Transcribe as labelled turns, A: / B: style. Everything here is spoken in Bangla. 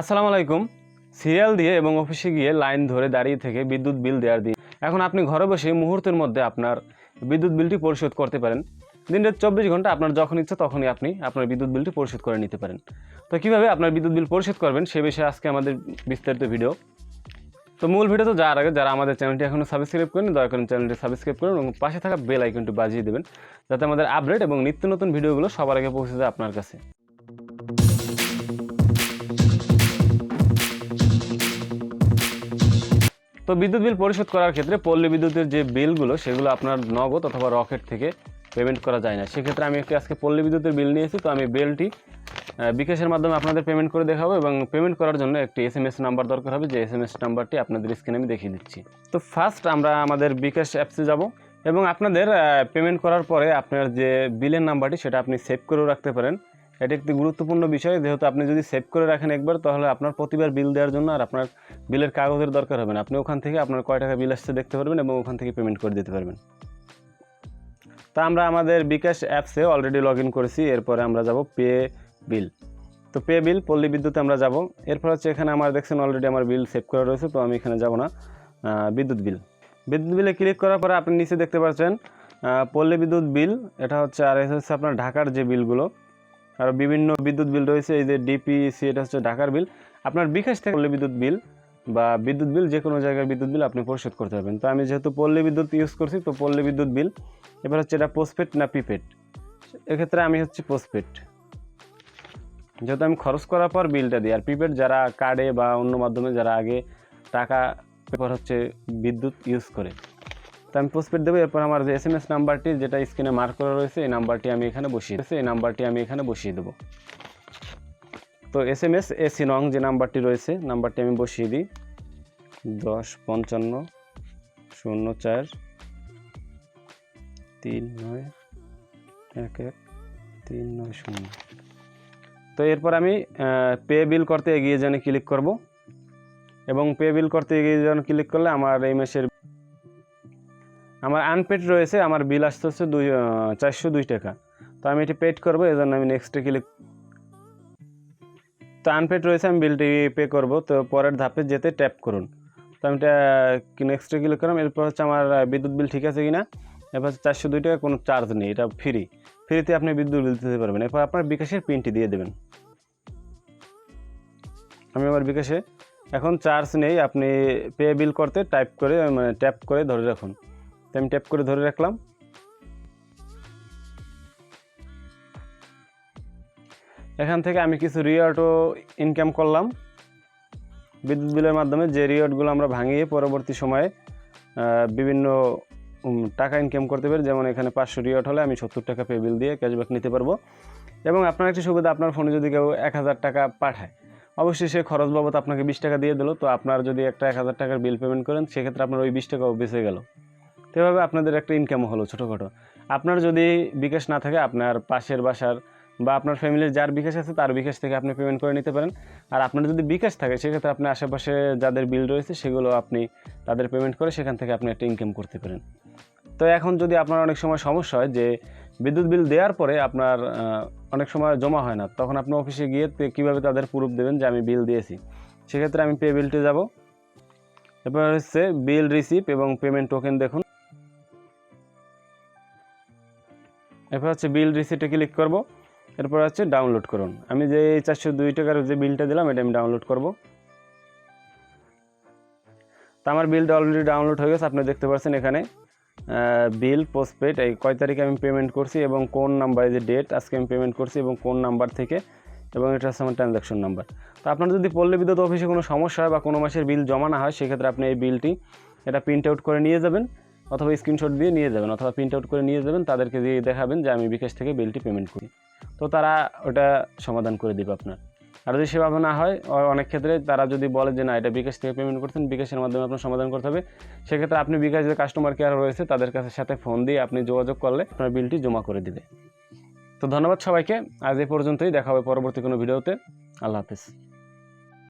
A: আসসালামু আলাইকুম। সিরিয়াল দিয়ে এবং অফিসে গিয়ে লাইন ধরে দাঁড়িয়ে থেকে বিদ্যুৎ বিল দেওয়ার দিন। এখন আপনি ঘরে বসে মুহূর্তের মধ্যে আপনার বিদ্যুৎ বিলটি পরিশোধ করতে পারেন। দিনের চব্বিশ ঘণ্টা আপনার যখন ইচ্ছা তখনই আপনি আপনার বিদ্যুৎ বিলটি পরিশোধ করে নিতে পারেন। তো কীভাবে আপনার বিদ্যুৎ বিল পরিশোধ করবেন সে বিষয়ে আজকে আমাদের বিস্তারিত ভিডিও। তো মূল ভিডিও তো যাওয়ার আগে যারা আমাদের চ্যানেলটি এখনও সাবস্ক্রাইব করেন দয়া করে চ্যানেলটি সাবস্ক্রাইব করুন এবং পাশে থাকা বেল আইকনটি বাজিয়ে দেবেন, যাতে আমাদের আপডেট এবং নিত্য নতুন ভিডিওগুলো সবার আগে পৌঁছে যায় আপনার কাছে। তো বিদ্যুৎ বিল পরিশোধ করার ক্ষেত্রে পল্লী বিদ্যুতের যে বিলগুলো, সেগুলো আপনার নগদ অথবা রকেট থেকে পেমেন্ট করা যায় না। সেক্ষেত্রে আমি একটি আজকে পল্লী বিদ্যুতের বিল নিয়েছি, তো আমি বিলটি বিকাশের মাধ্যমে আপনাদের পেমেন্ট করে দেখাবো এবং পেমেন্ট করার জন্য একটি এস এম এস নাম্বার দরকার হবে, যে এস এম এস নাম্বারটি আপনাদের স্ক্রিনে আমি দেখিয়ে দিচ্ছি। তো ফার্স্ট আমরা আমাদের বিকাশ অ্যাপসে যাব এবং আপনাদের পেমেন্ট করার পরে আপনার যে বিলের নাম্বারটি সেটা আপনি সেভ করেও রাখতে পারেন। এটি একটি গুরুত্বপূর্ণ বিষয়, যেহেতু আপনি যদি সেভ করে রাখেন একবার, তাহলে আপনার প্রতিবার বিল দেওয়ার জন্য আর আপনার বিলের কাগজের দরকার হবে না। আপনি ওখান থেকে আপনার কয় টাকা বিল আসছে দেখতে পারবেন এবং ওখান থেকে পেমেন্ট করে দিতে পারবেন। তা আমরা আমাদের বিকাশ অ্যাপসে অলরেডি লগ ইন করেছি, এরপরে আমরা যাব পে বিল তো পে বিল পল্লী বিদ্যুতে আমরা যাব। এরপর হচ্ছে এখানে আমার দেখছেন অলরেডি আমার বিল সেভ করা রয়েছে, তো আমি এখানে যাব না। বিদ্যুৎ বিল বিদ্যুৎ বিলে ক্লিক করার পরে আপনি নিচে দেখতে পাচ্ছেন পল্লী বিদ্যুৎ বিল এটা হচ্ছে আর হচ্ছে আপনার ঢাকার যে বিলগুলো আর বিভিন্ন বিদ্যুৎ বিল রয়েছে, এই যে ডিপিসি এটা হচ্ছে ঢাকার বিল। আপনার বিকাশ থেকে পল্লী বিদ্যুৎ বিল বা বিদ্যুৎ বিল যে কোনো জায়গার বিদ্যুৎ বিল আপনি পরিশোধ করতে পারবেন। তো আমি যেহেতু পল্লী বিদ্যুৎ ইউজ করছি, তো পল্লী বিদ্যুৎ বিল, এবার হচ্ছে এটা পোস্টপেড না প্রিপেড এক্ষেত্রে আমি হচ্ছে পোস্টপেড যেহেতু আমি খরচ করার পর বিলটা দিই, আর প্রিপেড যারা কার্ডে বা অন্য মাধ্যমে যারা আগে টাকা পেপার হচ্ছে বিদ্যুৎ ইউজ করে তো আমি পোস্টপেড দেবো, এরপর আমার যে এস এম এস নাম্বারটি, যেটা স্ক্রিনে মার্ক করা রয়েছে, এই নাম্বারটি আমি এখানে বসিয়ে এই নাম্বারটি আমি এখানে বসিয়ে দেবো। তো এস এম এস এসি নং যে নাম্বারটি রয়েছে, নাম্বারটি আমি বসিয়ে দিই। দশ, পঞ্চান্ন, শূন্য, চার, তিন, নয়, এক এক, তিন, নয়, শূন্য। তো এরপর আমি পে বিল করতে এগিয়ে জানে ক্লিক করব। এবং পে বিল করতে এগিয়ে যান ক্লিক করলে আমার এই মাসের আমার আনপেড রয়েছে, আমার বিল আসতে হচ্ছে দুই চারশো দুই টাকা। তো আমি এটি পেড করব এই জন্য আমি নেক্সটে ক্লিক তো আনপেড রয়েছে, আমি বিলটি পে করব। তো পরের ধাপে যেতে ট্যাপ করুন। তো আমি এটা নেক্সটে ক্লিক করলাম, এরপর হচ্ছে আমার বিদ্যুৎ বিল ঠিক আছে কি না এরপর হচ্ছে চারশো দুই টাকা, কোনো চার্জ নেই, এটা ফ্রি ফ্রিতে আপনি বিদ্যুৎ বিল দিতে পারবেন। এরপর আপনার বিকাশের পিনটি দিয়ে দেবেন। আমি আমার বিকাশে, এখন চার্জ নেই, আপনি পে বিল করতে টাইপ করে মানে ট্যাপ করে ধরে রাখুন। তো আমি ট্যাপ করে ধরে রাখলাম। এখান থেকে আমি কিছু রিওয়ার্ডও ইনকাম করলাম। বিদ্যুৎ বিলের মাধ্যমে যে রিওয়ার্ডগুলো আমরা ভাঙিয়ে পরবর্তী সময়ে বিভিন্ন টাকা ইনকাম করতে পারি, যেমন এখানে পাঁচশো রিওয়ার্ড হলে আমি সত্তর টাকা পে বিল দিয়ে ক্যাশব্যাক নিতে পারব। এবং আপনার একটি সুবিধা, আপনার ফোনে যদি কেউ এক হাজার টাকা পাঠায়, অবশ্যই সে খরচ বাবদ আপনাকে বিশ টাকা দিয়ে দিল। তো আপনার যদি একটা এক হাজার টাকার বিল পেমেন্ট করেন, সেক্ষেত্রে আপনার ওই বিশ টাকাও বেঁচে গেল। তো এভাবে আপনাদের একটা ইনকামও হলো ছোটোখাটো। আপনার যদি বিকাশ না থাকে, আপনার পাশের বাসার বা আপনার ফ্যামিলির যার বিকাশ আছে, তার বিকাশ থেকে আপনি পেমেন্ট করে নিতে পারেন। আর আপনার যদি বিকাশ থাকে, সেক্ষেত্রে আপনি আশেপাশে যাদের বিল রয়েছে, সেগুলো আপনি তাদের পেমেন্ট করে সেখান থেকে আপনি একটা ইনকাম করতে পারেন। তো এখন যদি আপনার অনেক সময় সমস্যা হয় যে বিদ্যুৎ বিল দেওয়ার পরে আপনার অনেক সময় জমা হয় না, তখন আপনি অফিসে গিয়ে কীভাবে তাদের প্রুফ দেবেন যে আমি বিল দিয়েছি? সেক্ষেত্রে আমি পে বিলটি যাব। এরপর হচ্ছে বিল রিসিভ এবং পেমেন্ট টোকেন দেখুন। এরপর হচ্ছে বিল রিসিপ্টে ক্লিক করব। এরপর হচ্ছে ডাউনলোড করুন। আমি যে চারশো দুই টাকার যে বিলটা দিলাম, এটা আমি ডাউনলোড করব। তো আমার বিলটা অলরেডি ডাউনলোড হয়ে গেছে আপনি দেখতে পাচ্ছেন এখানে। বিল পোস্টপেড এই কয় তারিখে আমি পেমেন্ট করছি এবং কোন নাম্বারে যে ডেট আজকে আমি পেমেন্ট করছি এবং কোন নাম্বার থেকে, এবং এটা হচ্ছে আমার ট্রানজ্যাকশন নাম্বার তো আপনার যদি পল্লী বিদ্যুৎ অফিসে কোনো সমস্যা হয় বা কোনো মাসের বিল জমা না হয়, সেক্ষেত্রে আপনি এই বিলটি এটা প্রিন্ট আউট করে নিয়ে যাবেন। অথবা স্ক্রিনশট দিয়ে নিয়ে যাবেন, অথবা প্রিন্ট আউট করে নিয়ে যাবেন, তাদেরকে দিয়ে দেখাবেন যে আমি বিকাশ থেকে বিলটি পেমেন্ট করি। তো তারা ওটা সমাধান করে দেবে আপনার। আর যদি সেভাবে না হয় অনেক ক্ষেত্রে তারা যদি বলে যে না, এটা বিকাশ থেকে পেমেন্ট করছেন, বিকাশের মাধ্যমে আপনার সমাধান করতে হবে, সেক্ষেত্রে আপনি বিকাশ যে কাস্টমার কেয়ার রয়েছে, তাদের কাছে সাথে ফোন দিয়ে আপনি যোগাযোগ করলে আপনার বিলটি জমা করে দিবে। তো ধন্যবাদ সবাইকে, আজ এই পর্যন্তই, দেখা হবে পরবর্তী কোনো ভিডিওতে। আল্লাহ হাফিজ।